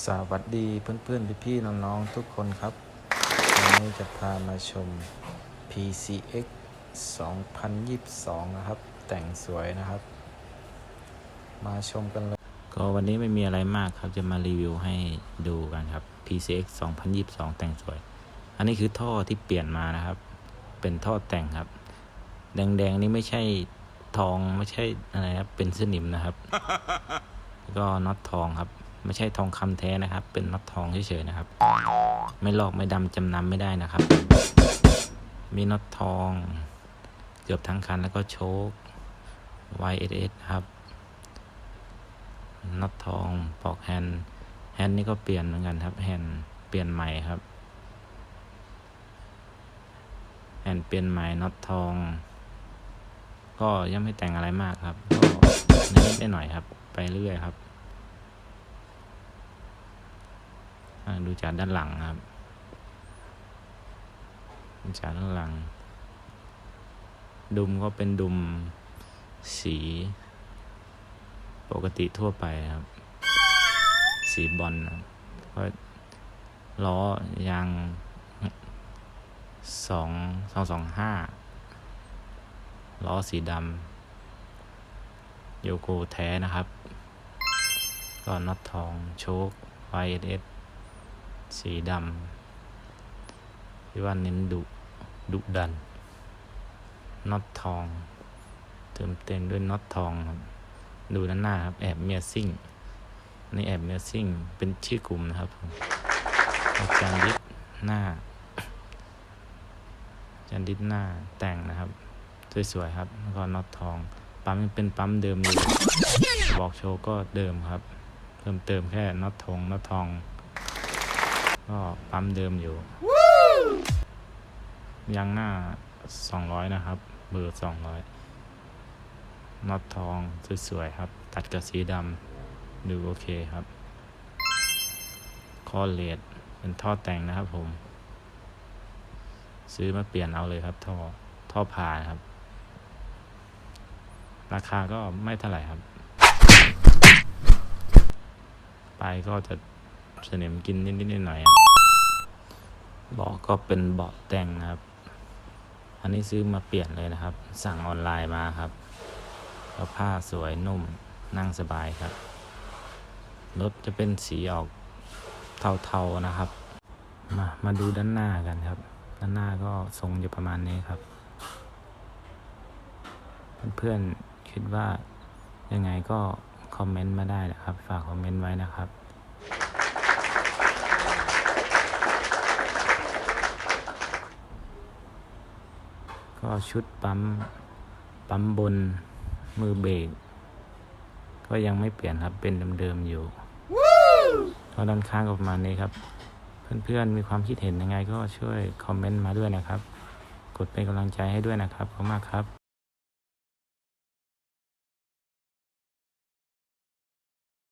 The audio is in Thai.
สวัสดีเพื่อนๆ พี่ๆ น้องๆ ทุกคนครับ วันนี้จะพามาชม PCX 2022 นะครับ แต่งสวยนะครับ มาชมกันเลย ก็วันนี้ไม่มีอะไรมากครับ จะมารีวิวให้ดูกันครับ PCX 2022 แต่งสวย อันนี้คือท่อที่เปลี่ยนมานะครับ เป็นท่อแต่งครับ แดงๆ นี่ไม่ใช่ทองไม่ใช่อะไรครับ เป็นสนิมนะครับ ก็น็อตทองครับ ไม่ใช่ทองคำแท้นะครับ เป็นน็อตทองเฉยๆนะครับ ไม่ลอกไม่ดำจำนำไม่ได้นะครับ มีน็อตทอง เกือบทั้งคันแล้วก็โชค YSS ครับน็อตทองปอกแฮนด์แฮนด์นี่ก็เปลี่ยนเหมือนกันครับแฮนด์เปลี่ยนใหม่ครับแฮนด์เปลี่ยนใหม่น็อตทอง ก็ยังไม่แต่งอะไรมากครับก็นิดๆหน่อยๆครับ ไปเรื่อยครับอ่า ดูจากด้านหลังครับดูจากด้านหลัง ดุมก็เป็นดุมสี ปกติทั่วไปครับ สีบอลก็ล้อยางสองสองสองห้าล้อสีดำโยโกแท้นะครับ ก็น็อตทอง โชค YSS สี สีดำที่ว่าเน้นดุดุดันน็อตทอง เติมเต็มด้วยน็อตทองครับดูด้านหน้าครับ แอบเมียซิ่งนี่แอบเมียซิ่งเป็นชื่อกลุ่มนะครับอาจารย์ดิษหน้าอาจารย์ดิษหน้าแต่งนะครับ สวยๆครับแล้วก็น็อตทอง ปั๊มเป็นปั๊มเดิมอยู่บอกโชว์ก็เดิมครับ เพิ่มเติมแค่น็อตทองน็อตทอง ก็ปั๊มเดิมอยู่ยางหน้า 200 นะครับ เบอร์ 200น็อตทองสวยๆครับ ตัดกับสีดำดูโอเคครับข้อเลดเป็นท่อแต่งนะครับผม ซื้อมาเปลี่ยนเอาเลยครับ ท่อท่อผ่าครับ ราคาก็ไม่เท่าไหร่ครับ ไปก็จะ สนิมกินนิดๆหน่อยๆบเบาะก็เป็นเบาะแต่งนะครับ อันนี้ซื้อมาเปลี่ยนเลยนะครับ สั่งออนไลน์มาครับแล้วผ้าสวยนุ่มนั่งสบายครับรถจะเป็นสีออกเทาๆนะครับ มามาดูด้านหน้ากันครับ ด้านหน้าก็ทรงอยู่ประมาณนี้ครับ เพื่อนๆคิดว่ายังไงก็คอมเมนต์มาได้นะครับ ฝากคอมเมนต์ไว้นะครับ ก็ชุดปั๊ม ปั๊มบนมือเบรกก็ยังไม่เปลี่ยนครับเป็นเดิมๆอยู่ก็ด้านข้างก็ประมาณนี้ครับ เพื่อนๆมีความคิดเห็นยังไงก็ช่วยคอมเมนต์มาด้วยนะครับ กดเป็นกำลังใจให้ด้วยนะครับขอบคุณมากครับ